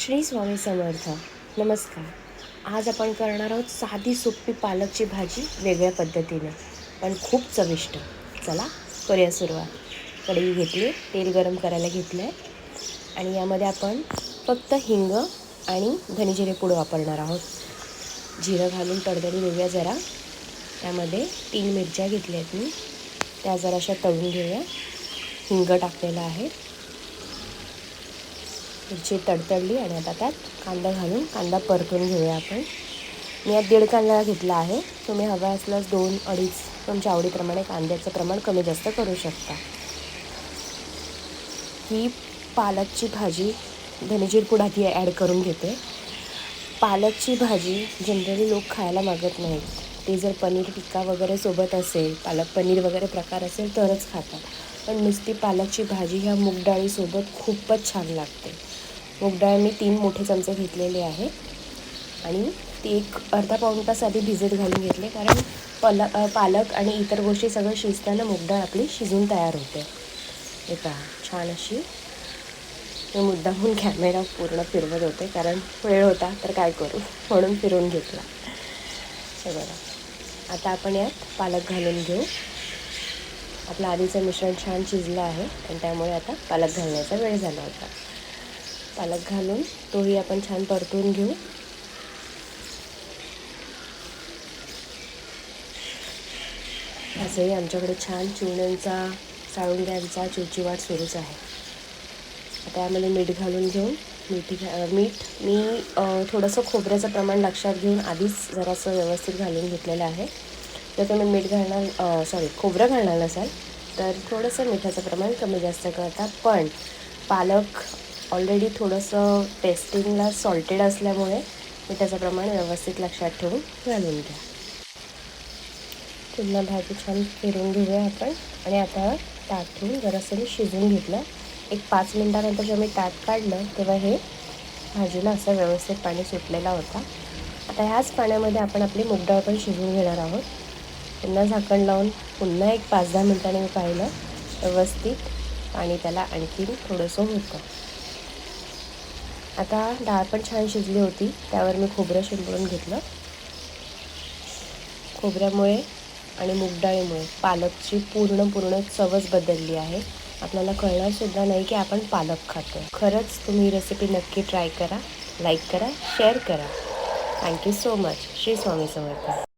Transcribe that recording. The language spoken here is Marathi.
श्री स्वामी समर्थ. नमस्कार. आज आपण करणार आहोत साधी सोपी पालकची भाजी वेगळ्या पद्धतीने पण खूप चविष्ट. चला करूया सुरुवात. कढई घेतली तेल गरम करायला घेतलं आहे आणि यामध्ये आपण फक्त हिंग आणि धनेजिरे पूड वापरणार आहोत. जिरं घालून तडतडी देऊया जरा. त्यामध्ये तीन मिरच्या घेतल्या आहेत मी. त्या जराशा तळून घेऊया. हिंग टाकलेलं आहे. मिरची तडतडली आणि आता त्यात कांदा घालून कांदा परतून घेऊया आपण. मी यात दीड कांदा घेतला आहे. तुम्ही हवा असल्यास दोन अडीच तुमच्या आवडीप्रमाणे कांद्याचं प्रमाण कमी जास्त करू शकता. ही पालकची भाजी धनेजीर पूड ॲड करून घेते. पालकची भाजी जनरली लोक खायला मागत नाहीत. ते जर पनीर टिक्का वगैरे सोबत असेल पालक पनीर वगैरे प्रकार असेल तरच खातात. पण नुसती पालकची भाजी ह्या मूगडाळीसोबत खूपच छान लागते. डाळ मी तीन मोठे चमचे घेतलेले आहे. आणि ती एक अर्धा पाऊण तास आधी भिजत घालून घेतले कारण पल पालक आणि इतर गोष्टी सगळं शिजताना मुगडाळ आपली शिजून तयार होते. हे पहा छान अशी मी मुद्दामून कॅमेरा पूर्ण फिरवत होते कारण वेळ होता तर काय करू? म्हणून फिरवून घेतला. हे बघा. आता आपण यात पालक घालून घेऊ. आपलं आधीचं मिश्रण छान शिजलं आहे आणि त्यामुळे आता पालक घालण्याचा वेळ झाला होता. पालक घालून तोही आपण छान परतून घेऊ. असंही आमच्याकडे छान चिवण्यांचा साळुंग्यांचा चिवचिवाट सुरूच आहे. आता यामध्ये मीठ घालून घेऊन मीठ मीठ मी थोडंसं खोबऱ्याचं प्रमाण लक्षात घेऊन आधीच जरासं व्यवस्थित घालून घेतलेलं आहे. जर तुम्ही मीठ घालणार सॉरी खोबरं घालणार नसाल तर थोडंसं मिठाचं प्रमाण कमी जास्त करता. पण पालक ऑलरेडी थोडंसं टेस्टिंगला सॉल्टेड असल्यामुळे मी त्याचं प्रमाण व्यवस्थित लक्षात ठेवून घालून घ्या. पुन्हा भाजी छान फिरून घेऊया आपण. आणि आता ताट ठेवून जरासं मी शिजवून घेतलं. एक पाच मिनटानंतर जेव्हा मी ताट काढलं तेव्हा हे भाजीला असं व्यवस्थित पाणी सुटलेला होता. आता ह्याच पाण्यामध्ये आपण आपली मुगडाळ पण शिजवून घेणार आहोत. पुन्हा झाकण लावून पुन्हा एक पाच दहा मिनटाने मी पाहिलं व्यवस्थित. पाणी त्याला आणखीन थोडंसं होतं. आता डाळ पण छान शिजली होती त्यावर मी खोबरं शिंपडून घेतलं. खोबऱ्यामुळे आणि मूगडाळीमुळे पालकची पूर्ण पूर्ण चवच बदलली आहे. आपल्याला कळणारसुद्धा नाही की आपण पालक खातो खरंच तुम्ही रेसिपी नक्की ट्राय करा लाईक करा शेअर करा. Thank you so much Shri Swami Samarth.